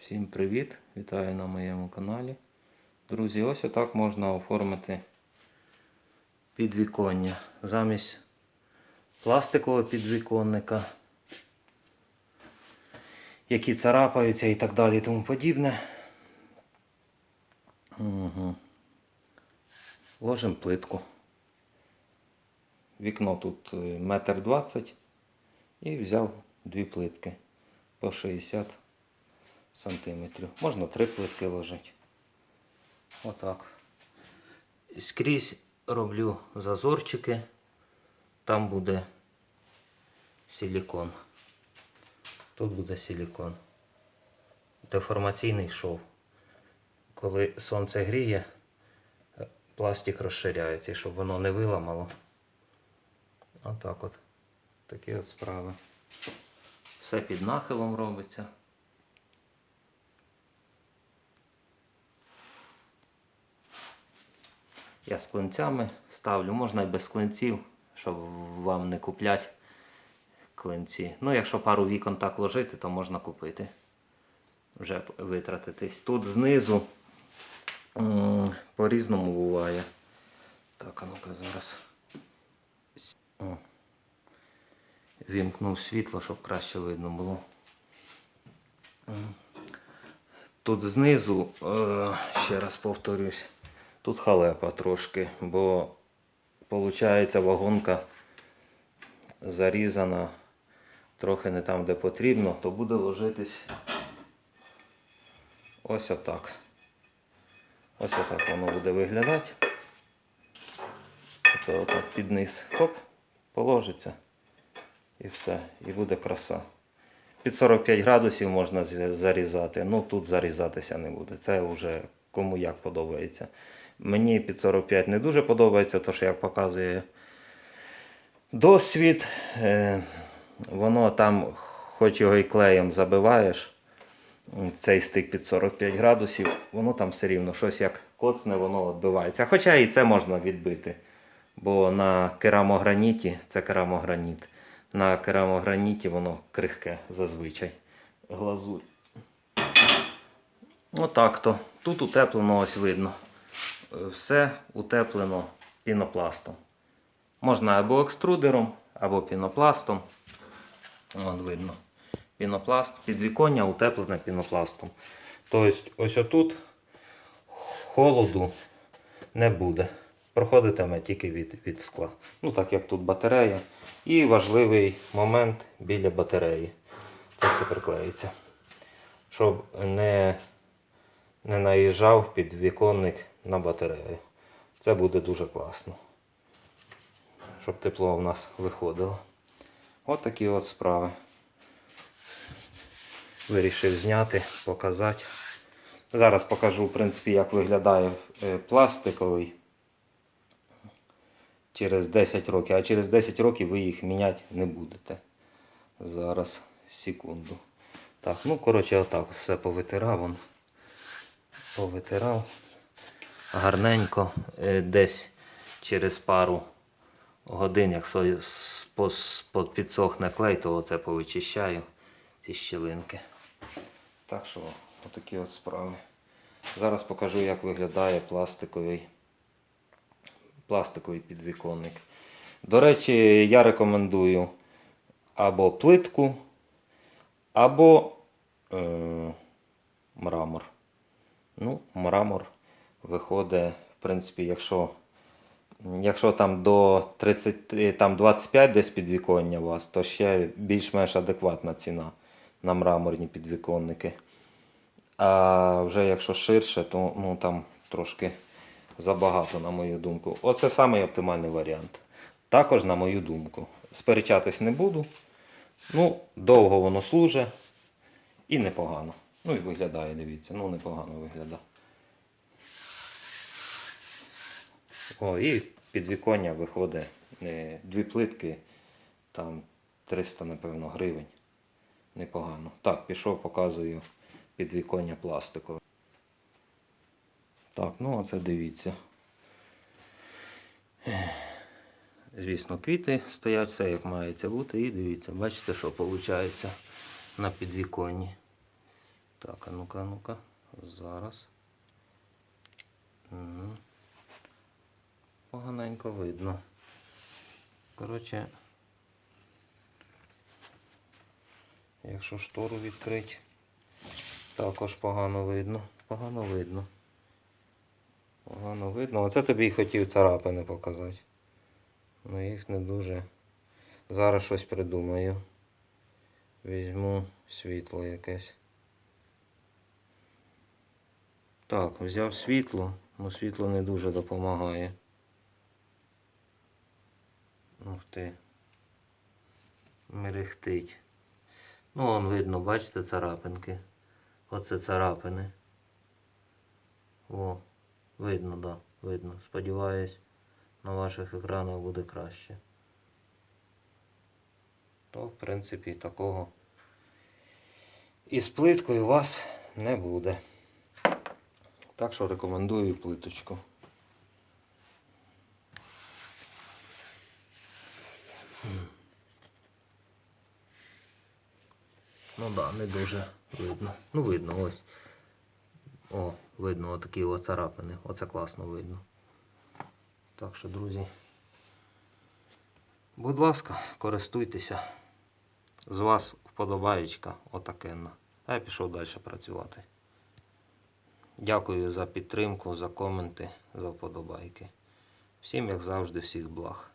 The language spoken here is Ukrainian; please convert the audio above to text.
Всім привіт! Вітаю на моєму каналі. Друзі, ось отак можна оформити підвіконня. Замість пластикового підвіконника, які царапаються і так далі і тому подібне. Угу. Ложимо плитку. Вікно тут е, метр двадцять і взяв дві плитки по 60 сантиметрів. Можна три плитки ложити. Отак. Скрізь роблю зазорчики. Там буде силікон. Тут буде силікон. Деформаційний шов. Коли сонце гріє, пластик розширяється, щоб воно не виламало. Отак от. Такі от справи. Все під нахилом робиться. Я з клинцями ставлю, можна і без клинців, щоб вам не купляти клинці. Ну, якщо пару вікон так ложити, то можна купити. Вже витратитись. Тут знизу по-різному буває. Так, а ну-ка зараз. О. Вімкнув світло, щоб краще видно було. Тут знизу, е, ще раз повторюсь, тут халепа трошки, бо виходить вагонка зарізана трохи не там, де потрібно, то буде ложитись ось отак. Ось отак воно буде виглядати. Оце отак під низ. Хоп, положиться. І все. І буде краса. Під 45 градусів можна зарізати. Ну тут зарізатися не буде. Це вже кому як подобається. Мені під 45 не дуже подобається, тому що як показує досвід, е, воно там, хоч його і клеєм забиваєш, цей стик під 45 градусів, воно там все рівно щось як коцне, воно відбивається. Хоча і це можна відбити. Бо на керамограніті, це керамограніт, на керамограніті воно крихке зазвичай. Глазурь. Отак то. Тут утеплено ось видно. Все утеплено пінопластом. Можна або екструдером, або пінопластом. Вон видно. Пінопласт, підвіконня утеплене пінопластом. Тобто, ось отут холоду не буде. Проходитиме тільки від, від скла. Ну, так як тут батарея. І важливий момент біля батареї. Це все приклеїться. Щоб не, не наїжджав підвіконник на батарею. Це буде дуже класно. Щоб тепло в нас виходило. От такі от справи. Вирішив зняти, показати. Зараз покажу, в принципі, як виглядає е, пластиковий через 10 років, а через 10 років ви їх міняти не будете. Зараз, секунду. Так, ну, коротше, отак все повитирав. Он. Повитирав. Гарненько. Е, Десь через пару годин, як підсохне клей, то оце повичищаю ці щілинки. Так що, отакі от справи. Зараз покажу, як виглядає пластиковий, пластиковий підвіконник. До речі, я рекомендую або плитку, або е, мрамор. Ну, мрамор виходить, в принципі, якщо, якщо там до 30, там 25 десь підвіконня у вас, то ще більш-менш адекватна ціна на мраморні підвіконники. А вже якщо ширше, то ну, там трошки забагато, на мою думку. Оце самий оптимальний варіант. Також, на мою думку. Сперечатись не буду. Ну, довго воно служить і непогано. Ну і виглядає, дивіться, ну непогано виглядає. О, і підвіконня виходить е, дві плитки, там 300, напевно, гривень. Непогано. Так, пішов, показую підвіконня пластикове. Так, ну оце дивіться. Звісно, квіти стоять, все як мається бути. І дивіться, бачите, що виходить на підвіконні. Так, а ну-ка, ну-ка. Зараз. Угу. Поганенько видно. Коротше, якщо штору відкрити, також погано видно. Погано видно. Погано видно. Оце тобі й хотів царапини показати. Ну їх не дуже. Зараз щось придумаю. Візьму світло якесь. Так, взяв світло, але світло не дуже допомагає. Ух ти. Мерехтить. Ну, вон видно, бачите, царапинки. Оце царапини. О, видно, да, видно. Сподіваюсь, на ваших екранах буде краще. То, в принципі, такого із плиткою у вас не буде. Так що рекомендую плиточку. Ну да, не дуже видно. Ну видно, ось. О, видно отакі от царапини. Оце класно видно. Так що, друзі, будь ласка, користуйтеся. З вас вподобаєчка отакенна. А я пішов далі працювати. Дякую за підтримку, за коменти, за вподобайки. Всім, як завжди, всіх благ.